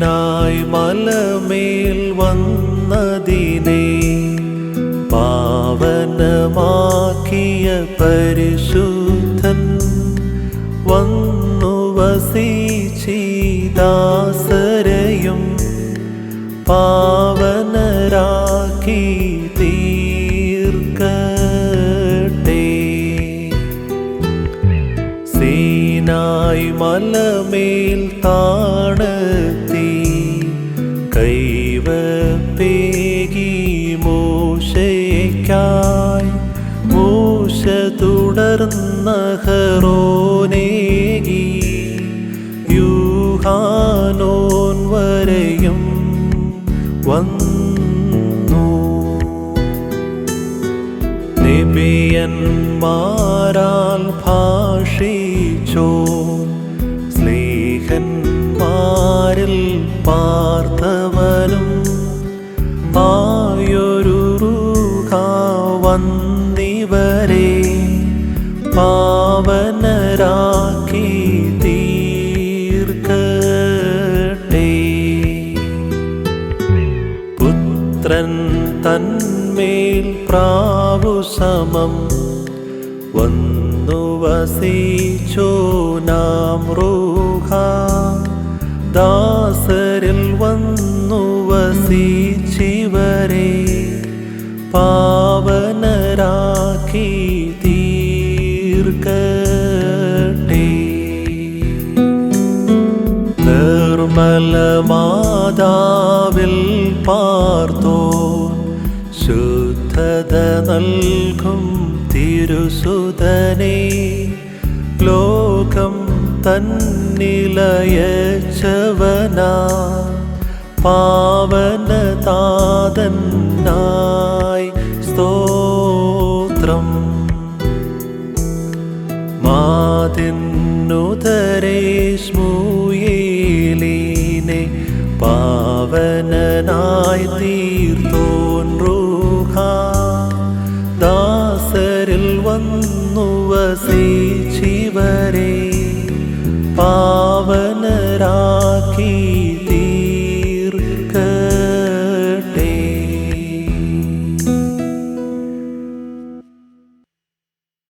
സീനായ് മലമേൽ വന്നതിനെ പാവനമാക്കിയ പരിശുദ്ധൻ വന്നു വസിച്ചിദാസരയും പാവനരാക്കി തീർക്കട്ടെ. സീനായ് മലമേൽ താണത്തി കൈവപ്പേകി മോശയ്ക്കായി. മോശ തുടർന്ന ഹറോനേകി യൂഹാനോൻ വരെയും വന്നു. നിബിയന്മാരാൽ ഭാഷിച്ചോ? സ്നേഹന്മാരിൽ പാർത്തവനും വന്നിവരെ പാവനരാക്കി തീർക്കട്ടെ. പുത്രൻ തന്മേൽ പ്രാവുസമം വന്നു വസിച്ചോ നാം റൂഹ. ദാസരിൽ വന്നു വസിച്ചിവരെ പാവനരാക്കി തീർക്കട്ടെ. നിർമ്മല മാതാവിൽ പാർത്തോ ശുദ്ധത നൽകും തിരുസുതനെ. ലോകം തന്നിലയച്ചവനാ പാവനതാതന്നായി പാതിന്നുതരേശ്മൂയേലീനെ പാവനനായി തീർത്തോൻറൂഹ. ദാസരിൽ വന്നു വസിച്ചിവരെ പാവനരാക്കി